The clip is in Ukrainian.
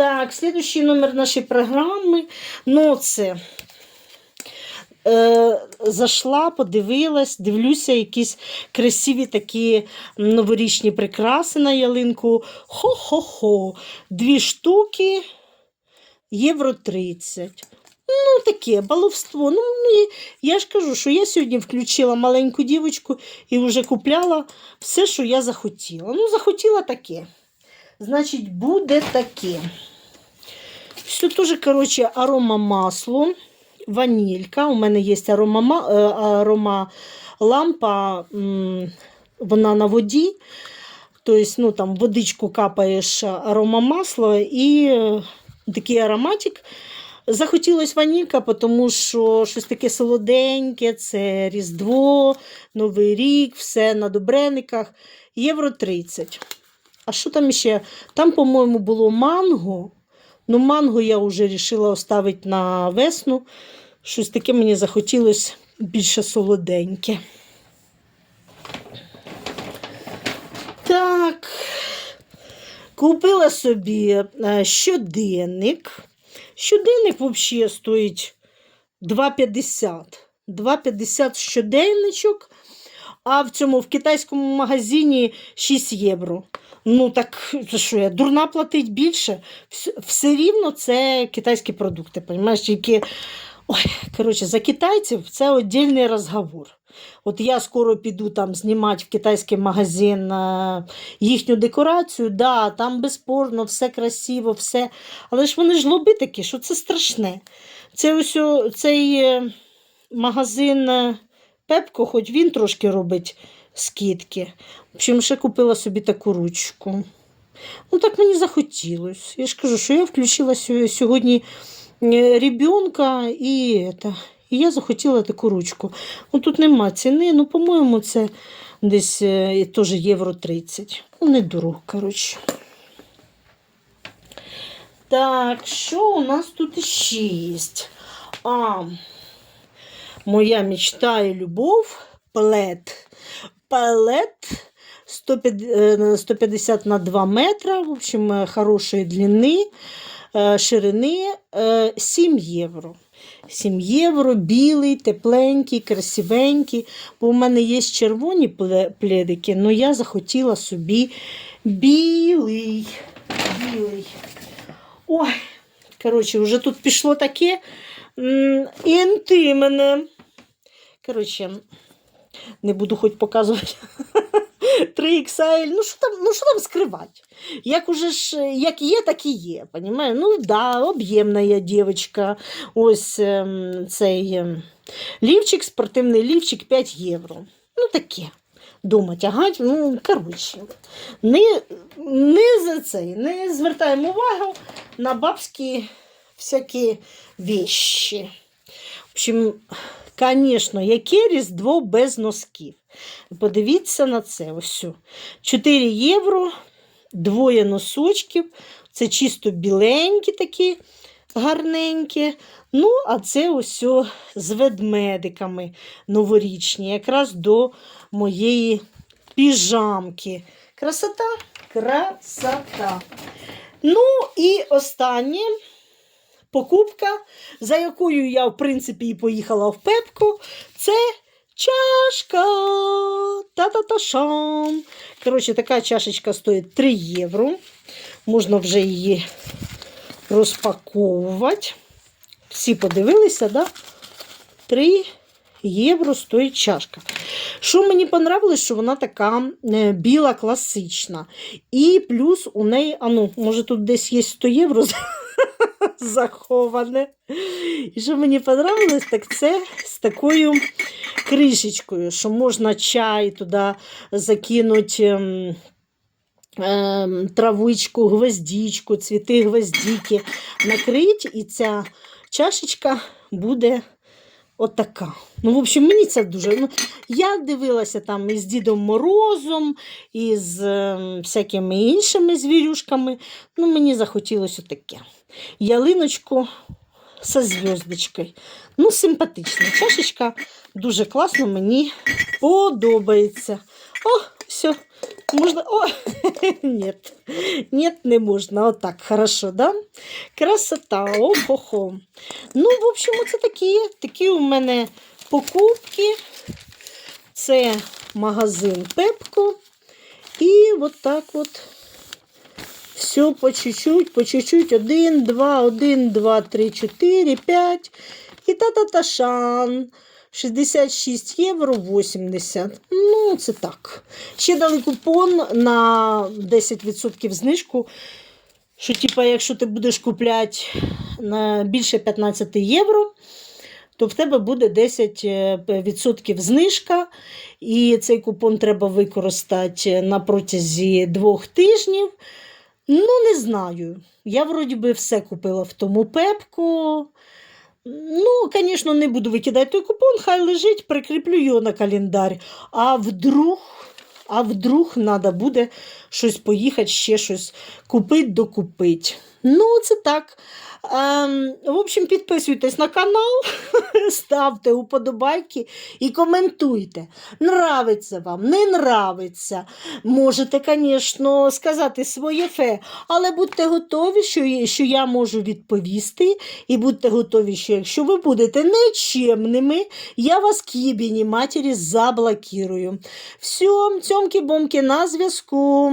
Так, слідуючий номер нашої програми. Ну, це. Е, зайшла, подивилась, дивлюся, якісь красиві такі новорічні прикраси на ялинку. Хо-хо-хо. Дві штуки, євро 30. Ну, таке баловство. Ну, я ж кажу, що я сьогодні включила маленьку дівочку і вже купляла все, що я захотіла. Ну, захотіла таке. Значить, буде таке. Все теж, коротше, арома масло, ванілька. У мене є арома, арома лампа, вона на воді. Тобто, ну, там водичку капаєш арома масла і е, такий ароматик. Захотілось ванілька, тому що щось таке солоденьке, це Різдво, Новий рік, все на добрениках. Євро 30. А що там ще? Там, по-моєму, було манго. Ну, манго я вже вирішила оставити на весну. Щось таке мені захотілося більше солоденьке. Так. Купила собі е, щоденник. Щоденник взагалі стоїть 2,50. 2,50 щоденничок, а в цьому в китайському магазині 6 євро. Ну так що я дурна платить більше. Все, рівно це китайські продукти, розумієш, які. Ой, коротше, за китайців це віддільний розговор. От я скоро піду там знімати в китайський магазин е, їхню декорацію, да, там безспорно, все красиво, все. Але ж вони ж лоби такі, що це страшне. Це ось цей е, магазин е, Пепко, хоч він трошки робить скидки. В общем, ще купила собі таку ручку. Ну, так мені захотілося. Я ж кажу, що я включила сьогодні е, ребенка і, это, і я захотіла таку ручку. Ну, тут нема ціни, ну, по-моєму, це десь е, теж євро 30. Ну, не дорого, коротше. Так, що у нас тут ще є? А, моя мечта і любов. Палет 150 е, 150 на 2 метра, в общем, е, хорошої длини, е, ширини е, 7 євро. 7 євро, білий, тепленький, красивенький. Бо у мене є червоні пле- пледики, але я захотіла собі білий. білий. Ой, коротше, вже тут пішло таке інтимне. Коротше, не буду хоч показувати. 3XL, ну що там, ну що там скривати? Як уже ж, як є, так і є. Понімає? Ну да, об'ємна я дівчинка. Ось ем, цей ем, лівчик, спортивний лівчик 5 євро. Ну таке. Дома тягать, ну, коротше. Не, не за цей, не звертаємо увагу на бабські всякі вещі. В общем, Звісно, яке різдво без носків. Подивіться на це. Ось. 4 євро, двоє носочків. Це чисто біленькі такі, гарненькі. Ну, а це ось з ведмедиками новорічні, якраз до моєї піжамки. Красота? Красота. Ну і останнє покупка, за якою я, в принципі, і поїхала в Пепку, це чашка. Та-та-та-шам. Коротше, така чашечка стоїть 3 євро. Можна вже її розпаковувати. Всі подивилися, да? 3 євро стоїть чашка. Що мені понравилось, що вона така е, біла, класична. І плюс у неї, а ну, може тут десь є 100 євро заховане. І що мені подобалось, так це з такою кришечкою, що можна чай туди закинути. ем, ем, Травичку, гвоздічку, цвіти гвоздіки накрити, і ця чашечка буде отака. Ну, в общем, мені це дуже. Ну, я дивилася там із Дідом Морозом, і з ем, всякими іншими звірюшками. Ну, мені захотілося таке. Ялиночку зі зв'язочкою. Ну, симпатична чашечка, дуже класно, мені подобається. О, Все, можно... О, нет, нет, не можно. Вот так, хорошо, да? Красота, ох-хо-хо. Ну, в общем, оце такі, такі у мене покупки. Це магазин Пепко. І от так от. Все по чуть-чуть, по чуть-чуть. Один, два, один, два, три, чотири, п'ять. І та-та-та-шан. 66 євро 80. Ну, це так. Ще дали купон на 10% знижку. Що, типа, якщо ти будеш купляти на більше 15 євро, то в тебе буде 10% знижка. І цей купон треба використати на протязі двох тижнів. Ну, не знаю. Я вроді би все купила в тому пепку. Ну, звісно, не буду викидати той купон, хай лежить, прикріплю його на календар. А вдруг, а вдруг треба буде щось поїхати, ще щось купити, докупити. Ну, це так. Ем, в общем, підписуйтесь на канал, ставте уподобайки і коментуйте. Нравиться вам, не нравиться. Можете, звісно, сказати своє фе, але будьте готові, що, що я можу відповісти, і будьте готові, що якщо ви будете нечемними, я вас к єбіні матері заблокірую. Все, цьомки-бомки на зв'язку.